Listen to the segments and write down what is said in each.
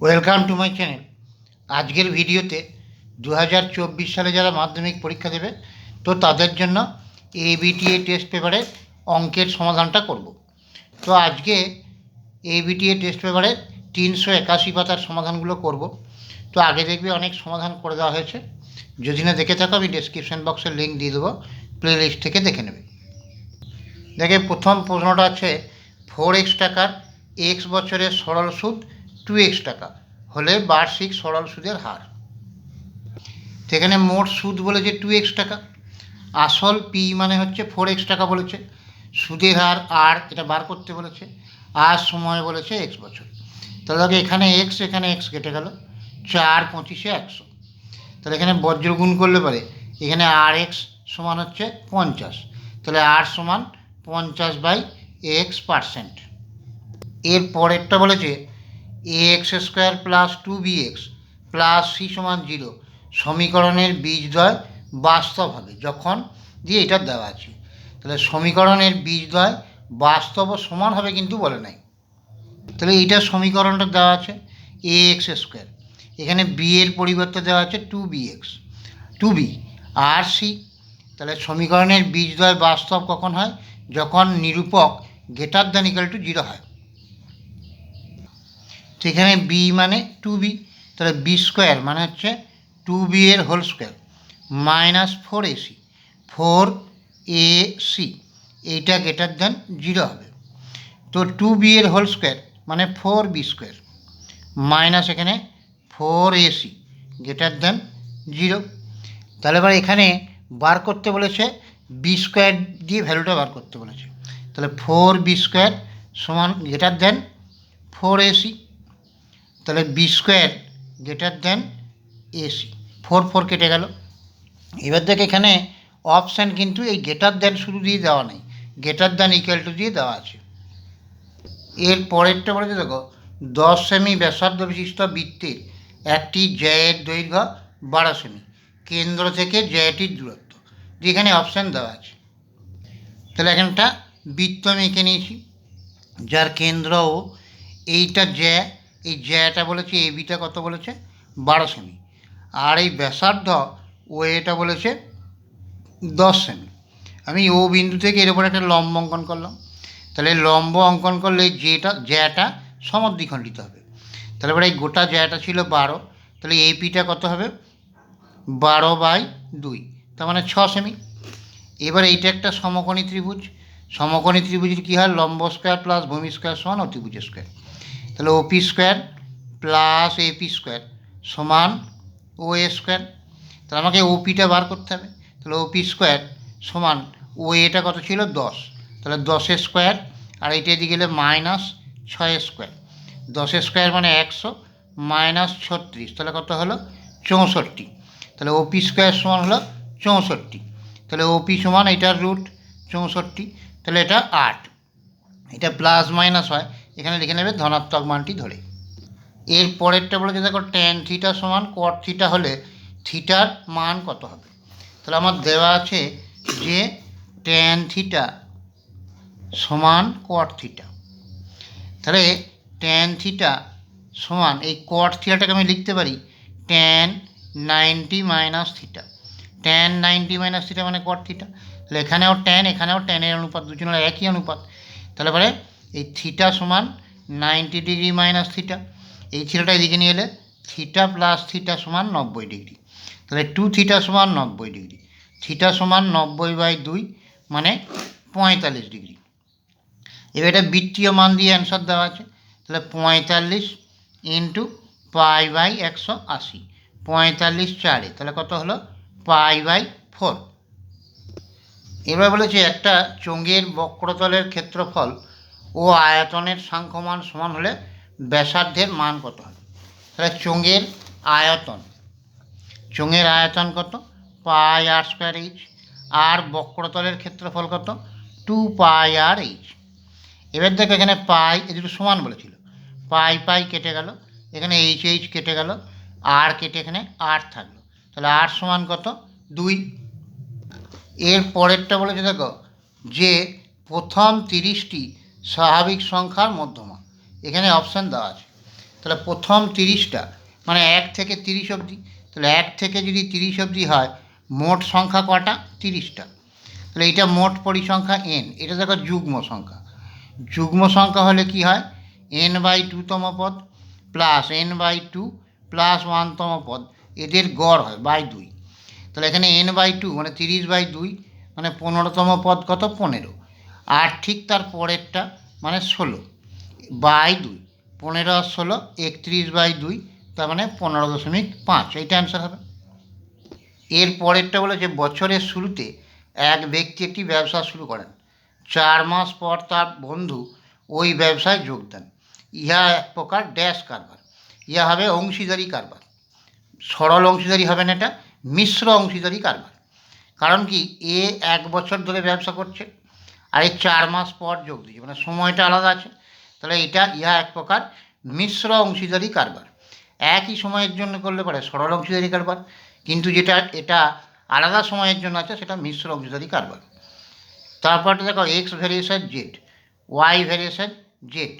Welcome to my channel আজকের ভিডিওতে দু হাজার চব্বিশ সালে যারা মাধ্যমিক পরীক্ষা দেবে, তো তাদের জন্য এবিটিএ টেস্ট পেপারের অঙ্কের সমাধানটা করব। তো আজকে এবিটিএ টেস্ট পেপারের তিনশো একাশি পাতার সমাধানগুলো করব। তো আগে দেখবে অনেক সমাধান করে দেওয়া হয়েছে। যদি না দেখে থাকো, আমি ডেসক্রিপশন বক্সের লিঙ্ক দিয়ে দেবো। প্লে লিস্ট থেকে দেখে নেবে। দেখে প্রথম প্রশ্নটা আছে ফোর এক্স টাকার এক্স বছরের সরল সুদ টু এক্স টাকা, হলে বার্ষিক সরল সুদের হার। তো এখানে মোট সুদ বলেছে টু এক্স টাকা। আসল পি মানে হচ্ছে ফোর এক্স টাকা বলেছে। সুদের হার আর এটা বার করতে বলেছে। আর সময় বলেছে এক্স বছর। তাহলে এখানে এক্স এখানে এক্স কেটে গেল। চার পঁচিশে একশো। তাহলে এখানে বজ্র গুণ করলে পারে। এখানে আর এক্স সমান হচ্ছে পঞ্চাশ। তাহলে আর সমান পঞ্চাশ বাই এক্স পার্সেন্ট এর পরেরটা বলেছে A X square plus two B X plus C সমান জিরো সমীকরণের বীজদ্বয় বাস্তব হবে যখন দিয়ে এটা দেওয়া আছে। তাহলে সমীকরণের বীজদ্বয় বাস্তব সমান হবে কিন্তু বলে নাই। তাহলে এইটা সমীকরণটা দেওয়া আছে এ এক্স স্কোয়ার এখানে বি এর পরিবর্তে দেওয়া আছে two b x two b আর সি তাহলে সমীকরণের বীজদ্বয় বাস্তব কখন হয়? যখন নিরূপক greater than equal to zero হয়। তো এখানে বি মানে টু বি তাহলে বি স্কোয়ার মানে হচ্ছে টু বি এর whole square minus four AC four A C এইটা গেটার দেন জিরো হবে। তো টু বি এর হোল স্কোয়ার মানে ফোর বি স্কোয়ার মাইনাস এখানে four a c greater than zero তাহলে এবার এখানে বার করতে বলেছে বি স্কোয়ার দিয়ে ভ্যালুটা বার করতে বলেছে। তাহলে ফোর বি স্কোয়ার সমান গেটার দেন ফোর এসি তাহলে B square greater than AC four four কেটে গেল। এবার দেখ এখানে অপশান কিন্তু এই গ্রেটার দেন শুরু দিয়ে দেওয়া নেই গ্রেটার দেন ইকুয়াল টু দিয়ে দেওয়া আছে। এর পরেরটা বলেছে দেখো, দশ সেমি ব্যাসার্ধ বিশিষ্ট বৃত্তের একটি জ্যায়ের দৈর্ঘ্য বারো সেমি কেন্দ্র থেকে জ্যায়টির দূরত্ব। যেখানে অপশান দেওয়া আছে। তাহলে এখানটা বৃত্ত আমি এঁকে নিয়েছি, যার কেন্দ্র এইটা জ্যা এই জ্যাটা বলেছে এ বিটা কত বলেছে? বারো সেমি। আর এই ব্যাসার্ধ, ও এটা বলেছে দশ সেমি। আমি ও বিন্দু থেকে এর উপর একটা লম্ব অঙ্কন করলাম। তাহলে লম্ব অঙ্কন করলে যেটা জ্যাটা সমদ্বিখণ্ডিত হবে। তাহলে এবার এই গোটা জ্যাটা ছিল বারো। তাহলে এই পিটা কত হবে? বারো বাই দুই। তার মানে ছ সেমি। এবার এইটা একটা সমকোণী ত্রিভুজ। সমকোণী ত্রিভুজের কী হয়? লম্ব স্কোয়ার প্লাস ভূমি স্কোয়ার সমান অতিভুজ স্কোয়ার তাহলে OP square plus AP square সমান ও এ স্কোয়ার তাহলে আমাকে ওপিটা বার করতে হবে। তাহলে ওপি স্কোয়ার সমান ও এটা কত ছিল? দশ। তাহলে দশের স্কোয়ার আর এইটা এদিকে গেলে মাইনাস ছয় স্কোয়ার দশের স্কোয়ার মানে একশো মাইনাস ছত্রিশ। তাহলে কত হলো? চৌষট্টি। তাহলে ওপি স্কোয়ার সমান হলো চৌষট্টি। তাহলে ওপি সমান এটার রুট চৌষট্টি। তাহলে এটা আট। এটা প্লাস মাইনাস হয়। এখানে লিখে নেবে ধনাত্মক মানটি ধরে। এর পরেরটা বলেছে দেখো ট্যান থিটা সমান কট থিটা হলে থিটার মান কত হবে? তাহলে আমার দেওয়া আছে যে ট্যান থিটা সমান কট থিটা তাহলে ট্যান থিটা সমান এই কট থিটাটাকে আমি লিখতে পারি tan ninety minus theta tan ninety minus theta মানে কট থিটা তাহলে এখানেও ট্যান এখানেও ট্যানের অনুপাত, দুজনের একই অনুপাত। তাহলে পরে এই থিটা সমান নাইনটি ডিগ্রি মাইনাস থিটা। এই থিটাটা এদিকে নিয়ে এলে থিটা প্লাস থিটা সমান নব্বই ডিগ্রি। তাহলে টু থিটা সমান নব্বই ডিগ্রি। থিটা সমান নব্বই বাই দুই মানে পঁয়তাল্লিশ ডিগ্রি। এবার এটা বৃত্তীয় মান দিয়ে অ্যান্সার দেওয়া আছে। তাহলে পঁয়তাল্লিশ ইন্টু পাই বাই একশো আশি। পঁয়তাল্লিশ চারে, তাহলে কত হলো? Pi by four. এবার বলেছে একটা চোঙের বক্রতলের ক্ষেত্রফল ও আয়তনের সাংখ্যমান সমান হলে ব্যাসার্ধের মান কত হবে? তাহলে চোঙের আয়তন। চোঙের আয়তন কত? পাই আর স্কোয়ার এইচ। আর বক্রতলের ক্ষেত্রফল কত? Two pi R H. এবার দেখো এখানে পাই এ দুটো সমান বলেছিল। পাই পাই কেটে গেল। এখানে এইচ এইচ কেটে গেল। আর কেটে এখানে আর থাকল। তাহলে আর সমান কত? দুই। এর পরেরটা বলেছে দেখো যে প্রথম তিরিশটি স্বাভাবিক সংখ্যার মধ্যমা এখানে অপশান দেওয়া আছে। তাহলে প্রথম তিরিশটা মানে এক থেকে তিরিশ অবধি, তাহলে এক থেকে যদি তিরিশ অবধি হয়, মোট সংখ্যা কটা? তিরিশটা। তাহলে এটা মোট পরিসংখ্যা এন এটা দেখো যুগ্ম সংখ্যা। যুগ্ম সংখ্যা হলে কি হয়? এন বাই টুতম পদ plus N by two plus ওয়ানতম পদ, এদের গড় হয় বাই দুই। তাহলে এখানে এন বাই টু মানে তিরিশ বাই দুই মানে পনেরোতম পদ কত? পনেরো। আর ঠিক তার পরেরটা মানে ষোলো বাই দুই, পনেরো আর ষোলো, একত্রিশ বাই দুই, তার মানে পনেরো দশমিক পাঁচ। এইটা অ্যান্সার হবে। এর পরেরটা বলেছে, বছরের শুরুতে এক ব্যক্তি একটি ব্যবসা শুরু করেন। চার মাস পর তার বন্ধু ওই ব্যবসায় যোগ দেন। ইহা এক প্রকার ড্যাশ কারবার। ইহা হবে অংশীদারি কারবার। সরল অংশীদারি হবে না এটা, মিশ্র অংশীদারি কারবার। কারণ কি, এ এক বছর ধরে ব্যবসা করছে। আর এই চার মাস পর যোগ দিচ্ছে মানে সময়টা আলাদা আছে। তাহলে এটা, ইহা এক প্রকার মিশ্র অংশীদারি কারবার। একই সময়ের জন্য করলে পারে সরল অংশীদারি কারবার, কিন্তু যেটা, এটা আলাদা সময়ের জন্য আছে, সেটা মিশ্র অংশীদারি কারবার। তারপরটা দেখো X variation Z Y variation Z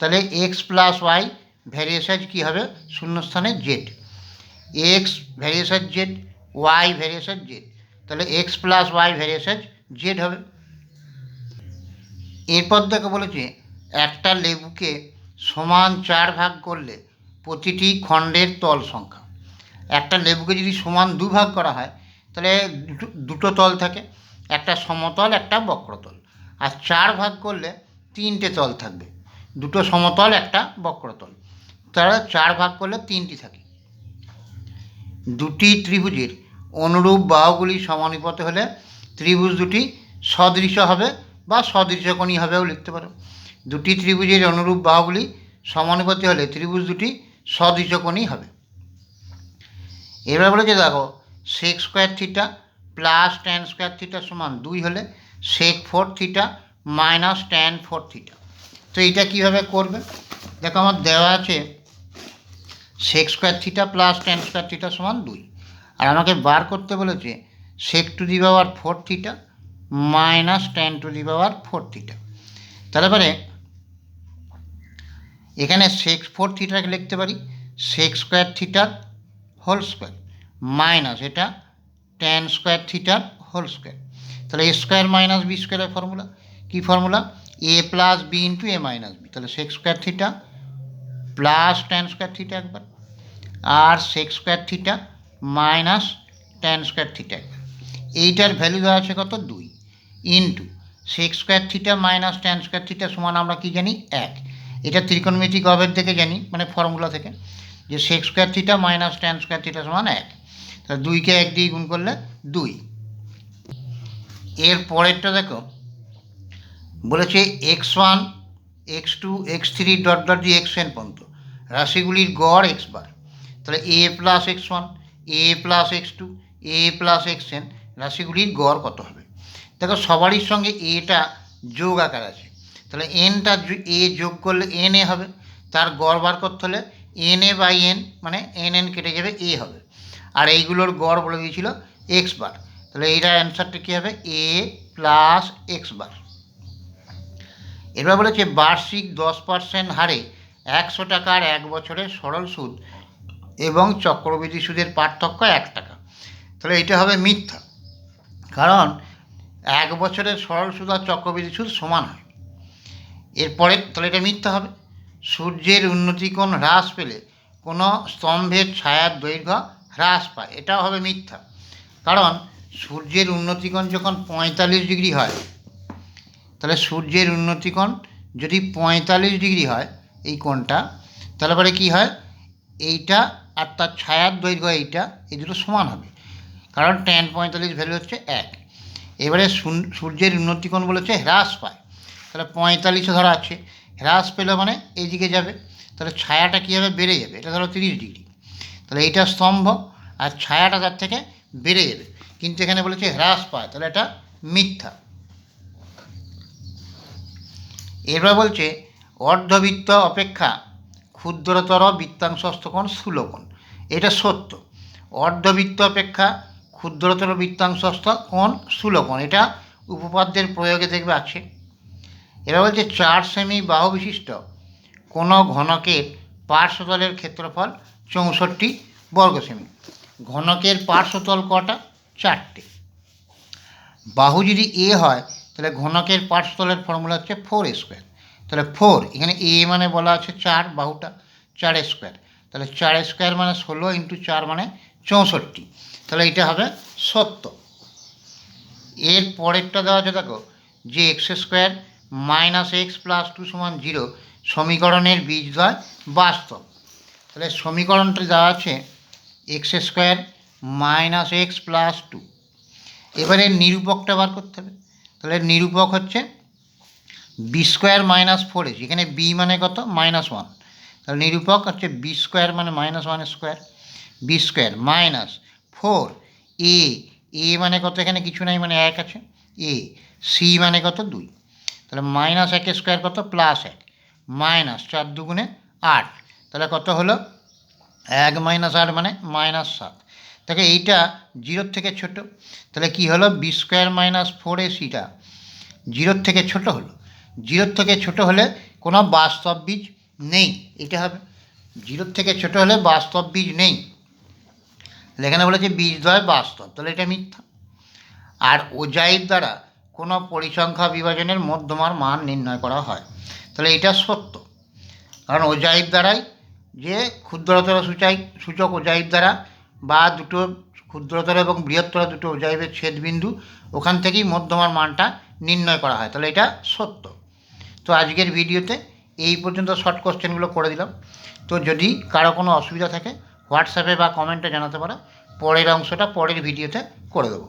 তাহলে এক্স প্লাস ওয়াই ভ্যারিয়েশন কী হবে? শূন্যস্থানে Z X variation Z Y variation Z তাহলে X plus Y variation Z হবে। এরপর দেখো বলেছে, একটা লেবুকে সমান চার ভাগ করলে প্রতিটি খণ্ডের তল সংখ্যা। একটা লেবুকে যদি সমান দু ভাগ করা হয়, তাহলে দুটো- তল থাকে, একটা সমতল, একটা বক্রতল। আর চার ভাগ করলে তিনটে তল থাকবে, দুটো সমতল, একটা বক্রতল। তাহলে চার ভাগ করলে তিনটি থাকে। দুটি ত্রিভুজের অনুরূপ বাহুগুলি সমানুপাতে হলে ত্রিভুজ দুটি সদৃশ হবে বা সদৃশকোণী হবেও লিখতে পারো। দুটি ত্রিভুজের অনুরূপ বাহুগুলি সমানুপাতি হলে ত্রিভুজ দুটি সদৃশকোণী হবে। এবার বলেছে দেখো sec square theta plus tan square theta সমান দুই হলে sec four theta minus tan four theta তো এইটা কীভাবে করবে? দেখো আমার দেওয়া আছে sec square theta plus tan square theta সমান দুই। আর আমাকে বার করতে বলেছে sec to the power four theta minus tan to the power four theta. তাহলে পরে এখানে সেক্স ফোর থিটাকে লিখতে পারি। সেক্স স্কোয়ার থিটার হোল স্কোয়ার মাইনাস এটা ট্যান স্কোয়ার থিটার হোল স্কোয়ার তাহলে এ স্কোয়ার মাইনাস বি স্কোয়ারের formula key formula A plus B into A minus B তাহলে sec square theta plus tan square theta একবার। আর sec square theta minus tan square theta একবার। এইটার value দেওয়া আছে কত? দুই। Into sec square theta minus tan square theta সমান আমরা কি জানি? এক। এটা ত্রিকোণমিতিক অবের থেকে জানি মানে ফর্মুলা থেকে। যে sec square theta minus tan square theta সমান এক। তাহলে দুইকে এক দিয়ে গুণ করলে দুই। এর পরেরটা দেখো, বলেছে X one X two X three dot dot দিয়ে এক্স এন পর্যন্ত। রাশিগুলির গড় এক্স বার। তাহলে A plus X one A plus X two A plus X N রাশিগুলির গড় কত হবে? দেখো সবারই সঙ্গে এটা যোগ আকার আছে। তাহলে এনটা এ যোগ করলে এন এ হবে, তার গড় বার করতে হলে এন এ বাই এন মানে এন এন কেটে যাবে এ হবে। আর এইগুলোর গড় বলে দিয়েছিল এক্স বার, তাহলে এইটার অ্যান্সারটা কী হবে? A plus X bar. এবার বলেছে বার্ষিক দশ পার্সেন্ট হারে একশো টাকার এক বছরের সরল সুদ এবং চক্রবৃদ্ধি সুদের পার্থক্য এক টাকা। তাহলে এটা হবে মিথ্যা। কারণ এক বছরের সরল সুদ আর চক্রবৃদ্ধি সুদ সমান হয়। এরপরে তাহলে এটা মিথ্যা হবে। সূর্যের উন্নতিকোণ হ্রাস পেলে কোনো স্তম্ভের ছায়ার দৈর্ঘ্য হ্রাস পায়। এটাও হবে মিথ্যা। কারণ সূর্যের উন্নতিকোণ যখন পঁয়তাল্লিশ ডিগ্রি হয়, তাহলে সূর্যের উন্নতিকোণ যদি পঁয়তাল্লিশ ডিগ্রি হয় এই কোণটা, তাহলে পরে কী হয়? এইটা আর তার ছায়ার দৈর্ঘ্য এইটা, এই দুটো সমান হবে। কারণ ট্যান পঁয়তাল্লিশ ভ্যালু হচ্ছে এক। এবারে সূর্যের উন্নতিকোণ বলেছে, হ্রাস পায়। তাহলে পঁয়তাল্লিশে ধরা আছে। হ্রাস পেলে মানে এইদিকে যাবে। তাহলে ছায়াটা কীভাবে বেড়ে যাবে? এটা ধরো তিরিশ ডিগ্রি। তাহলে এইটা স্তম্ভ আর ছায়াটা তার থেকে বেড়ে যাবে। কিন্তু এখানে বলেছে হ্রাস পায়। তাহলে এটা মিথ্যা। এরপর বলছে, অর্ধবৃত্ত অপেক্ষা ক্ষুদ্রতর বৃত্তাংশস্থ কোণ স্থূলকোণ এটা সত্য। অর্ধবৃত্ত অপেক্ষা ক্ষুদ্রতর বৃত্তাংশস্থ কোণ স্থূলকোণ, এটা উপপাদ্যের প্রয়োগে দেখবে আছে। এরা বলছে চার সেমি বাহু বিশিষ্ট কোনো ঘনকের পার্শ্বতলের ক্ষেত্রফল চৌষট্টি বর্গ সেমি। ঘনকের পার্শ্বতল কটা? চারটে। বাহু যদি এ হয়, তাহলে ঘনকের পার্শ্বতলের ফর্মুলা হচ্ছে ফোর স্কোয়ার। তাহলে ফোর, এখানে এ মানে বলা আছে চার, বাহুটা চার স্কোয়ার। তাহলে চার স্কোয়ার মানে ষোলো ইন্টু চার মানে চৌষট্টি। তাহলে এটা হবে সত্তর এর পরেরটা দেওয়া আছে, দেখো, যে X square minus X plus two সমান জিরো সমীকরণের বীজ বীজদ্বয় বাস্তব। তাহলে সমীকরণটা দেওয়া আছে X square minus X plus two. এবারে নিরূপকটা বার করতে হবে। তাহলে নিরূপক হচ্ছে B square minus four S এখানে বি মানে কত? Minus one. তাহলে নিরূপক হচ্ছে বি স্কোয়ার মানে minus one square, B square minus four, A A মানে কত এখানে? কিছু নাই মানে এক আছে। এ, সি মানে কত? দুই। তাহলে মাইনাস এক স্কোয়ার কত? প্লাস এক। মাইনাস চার দুগুণে আট। তাহলে কত হলো? এক মাইনাস আট মানে মাইনাস সাত। দেখো এইটা জিরোর থেকে ছোট। তাহলে কি হলো? বি স্কোয়ার মাইনাস ফোর এসিটা জিরোর থেকে ছোট হলো। জিরোর থেকে ছোট হলে কোনো বাস্তব বীজ নেই। এটা হবে। জিরোর থেকে ছোট হলে বাস্তব বীজ নেই। এখানে বলেছে বীজদ্বয় বাস্তব, তাহলে এটা মিথ্যা। আর ওজাইব দ্বারা কোনো পরিসংখ্যা বিভাজনের মধ্যমার মান নির্ণয় করা হয়। তাহলে এটা সত্য। কারণ ওজাইব দ্বারাই যে ক্ষুদ্রতর সূচাই, সূচক ওজাইব দ্বারা বা দুটো ক্ষুদ্রতর এবং বৃহত্তর দুটো ওজাইবের ছেদবিন্দু ওখান থেকেই মধ্যমার মানটা নির্ণয় করা হয়। তাহলে এটা সত্য। তো আজকের ভিডিওতে এই পর্যন্ত শর্ট কোশ্চেনগুলো করে দিলাম। তো যদি কারও কোনো অসুবিধা থাকে হোয়াটসঅ্যাপে বা কমেন্টে জানাতে পারো। পরের অংশটা পরের ভিডিওতে করে দেবো।